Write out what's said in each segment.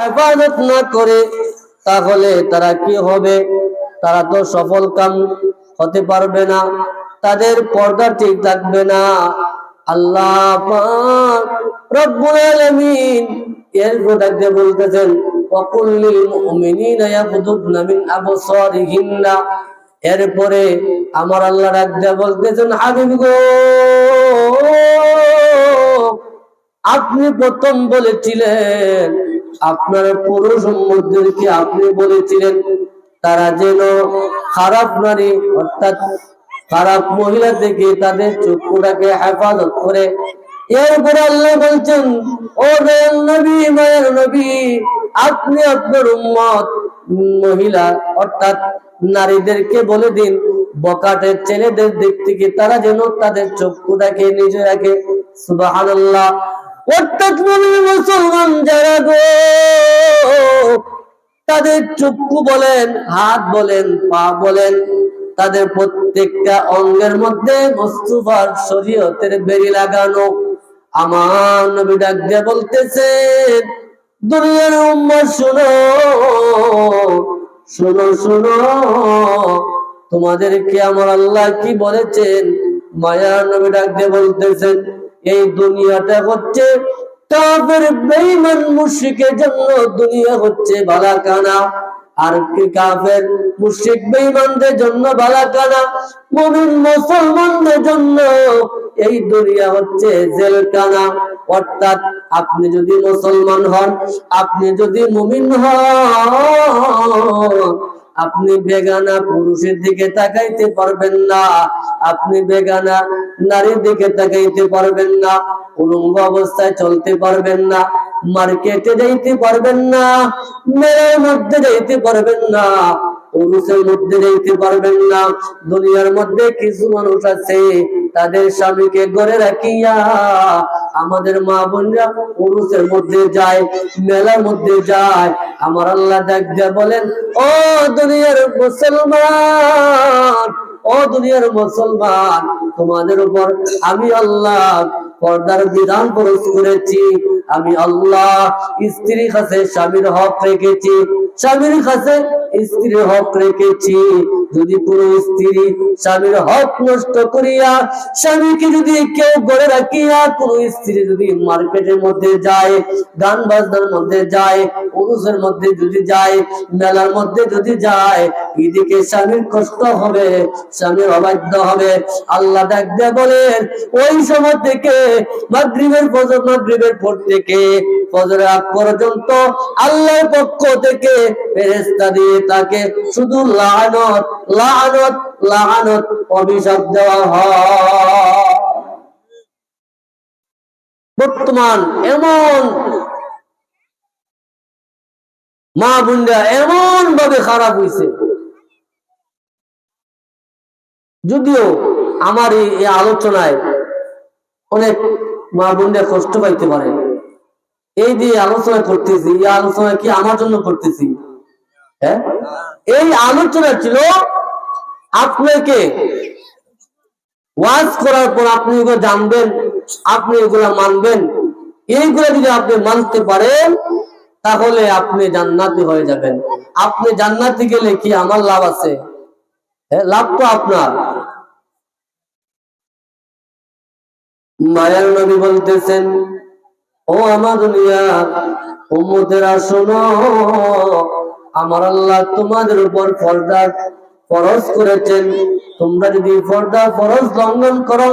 হেফাজত না করে, তাহলে তারা কি হবে? তারা তো সফল কাম হতে পারবে না, তাদের পর্দা ঠিক থাকবে না। আল্লাহ এরপরে আমার আল্লাহ রাখতে বলতেছেন, হাবিব গো, আপনি প্রথম বলেছিলেন আপনার পুরুষ মধ্যে আপনি বলেছিলেন, তারা যেন খারাপ নারী, অর্থাৎ খারাপ মহিলা থেকে তাদের চক্ষুটাকে হেফাজত করে। এরপরে আল্লাহ বলছেন, ও দয়াল নবী, মায়ের নবী, আপনি আপনার উম্মত, মহিলা, অর্থাৎ নারীদেরকে বলে দিন, বকাটের ছেলেদের দিক থেকে তারা যেন তাদের চক্ষুটাকে নিজে রাখে। সুবহানাল্লাহ। মুসলমান যারা গো, তাদের চক্ষু বলেন, হাত বলেন, পা বলেন, তাদের প্রত্যেকটা অঙ্গের মধ্যে মুস্তাফার শরীয়তের বেরি লাগানো। আমার নবী ডাক দিয়ে বলতেছেন দুনিয়ার উম্মত শুনো শুনো শুনো, তোমাদেরকে আমার আল্লাহ কি বলেছেন? মায়ার নবী ডাক দিয়ে বলতেছেন এই দুনিয়াটা হচ্ছে কাফের, বেঈমান, মুশরিকের জন্য দুনিয়া হচ্ছে বালাকানা। আর কাফের, মুশরিক, বেঈমানদের জন্য বালাকানা। মুমিন, মুসলমানদের জন্য এই দুনিয়া হচ্ছে জেলখানা। অর্থাৎ আপনি যদি মুসলমান হন, আপনি যদি মুমিন হন আপনি বেগানা পুরুষের দিকে তাকাইতে পারবেন না। আপনি বেগানা নারীর দিকে তাকাইতে পারবেন না। উলঙ্গ অবস্থায় চলতে পারবেন না। মার্কেটে যাইতে পারবেন না। মেয়ের মধ্যে যাইতে পারবেন না। পুরুষের মধ্যে যাইতে পারবেন না। দুনিয়ার মধ্যে কিছু মানুষ আছে, তাদের স্বামীকে গড়ে রাখিয়া আমাদের মা বোনরা পুরুষের মধ্যে যায়, মেলার মধ্যে যায়। আমার আল্লাহ দিয়া বলেন, ও দুনিয়ার মুসলমান, ও দুনিয়ার মুসলমান, তোমাদের উপর আমি আল্লাহ পর্দার বিধান খরচ করেছি। আমি আল্লাহ স্ত্রীর কাছে স্বামীর হক রেখেছি। স্বামীর কাছে স্ত্রীর হক রেখেছি। যদি কোনো স্ত্রী স্বামীর হক নষ্ট করিয়া স্বামীকে যদি কেউ গড়ে রাখিয়া কোন স্ত্রী যদি মার্কেটের মধ্যে যায় গান বাজনার মধ্যে যায়, পুরুষের মধ্যে যদি যায়, মেলার মধ্যে যদি যায়, এদিকে স্বামীর কষ্ট হবে, স্বামীর অবাধ্য হবে। আল্লাহ ডাক দিয়ে বলেন, ওই সময় থেকে মাগরিবের ফজর, মাগরিবের পর থেকে ফজরের আগ পর্যন্ত আল্লাহর পক্ষ থেকে ফেরেশতা দিয়ে তাকে শুধু লানত লানত লানত অভিশাপ দেওয়া হয়। বর্তমান এমন মা বোনরা এমন ভাবে খারাপ হয়েছে যদিও আমার এই আলোচনায় অনেক মা বোনরা কষ্ট পাইতে পারে। এই যে আলোচনা করতেছি, এই আলোচনা কি আমার জন্য করতেছি? হ্যাঁ? এই আলোচনা ছিল আপনাকে ওয়াজ করার পর আপনি এগুলো জানবেন আপনি এগুলো মানবেন। এইগুলো যদি আপনি মানতে পারেন তাহলে আপনি জান্নাতি হয়ে যাবেন। আপনি জান্নাতি গেলে কি আমার লাভ আছে? হ্যাঁ, লাভ তো আপনার। মায়ার নবী বলতেছেন ও আমার দুনিয়া ও উম্মতেরা শোনো আমার আল্লাহ তোমাদের উপর পর্দা ফরজ করেছেন। তোমরা যদি পর্দা ফরজ লঙ্ঘন করো,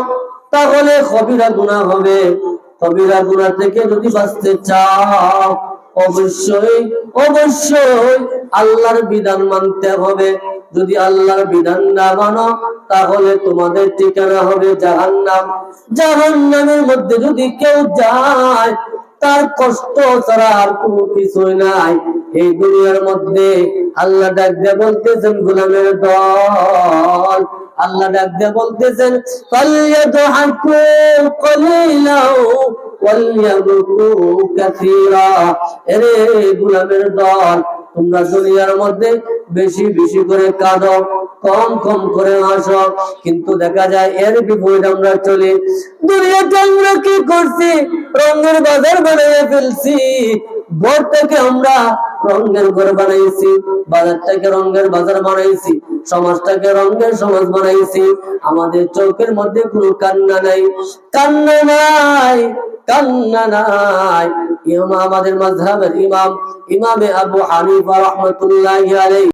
তাহলে কবিরা গুনাহ হবে। কবিরা গুনাহ থেকে যদি বাঁচতে চাও, অবশ্যই অবশ্যই আল্লাহর বিধান মানতে হবে। যদি আল্লাহর বিধান না মানো, তাহলে তোমাদের ঠিকানা হবে জাহান্নাম। জাহান্নামের মধ্যে যদি কেউ যায়, তার কষ্ট ছাড়া আর কোনো কিছুই নাই। এই দুনিয়ার মধ্যে আল্লাহ ডাক দিয়ে বলতেছেন, গোলামের দল। আল্লাহ ডাক দিয়ে বলতেছেন দল, তোমরা দুনিয়ার মধ্যে বেশি বেশি করে কাঁদো। কম কম করে হাসো কিন্তু দেখা যায় এর বিপরীত আমরা চলি। দুনিয়াতে আমরা কি করছি? রঙের বাজার বানিয়ে ফেলছি। ঘরটাকে আমরা রঙের ঘর বানাইছি বাজারটাকে রঙের বাজার বানাইছি সমাজটাকে রঙের সমাজ বানাইছি। আমাদের চোখের মধ্যে কোনো কান্না নাই কান্না নাই কান্না নাই। ইমাম, আমাদের মাযহাবের ইমাম, ইমামে আবু হানিফা রাহমাতুল্লাহি আলাইহি।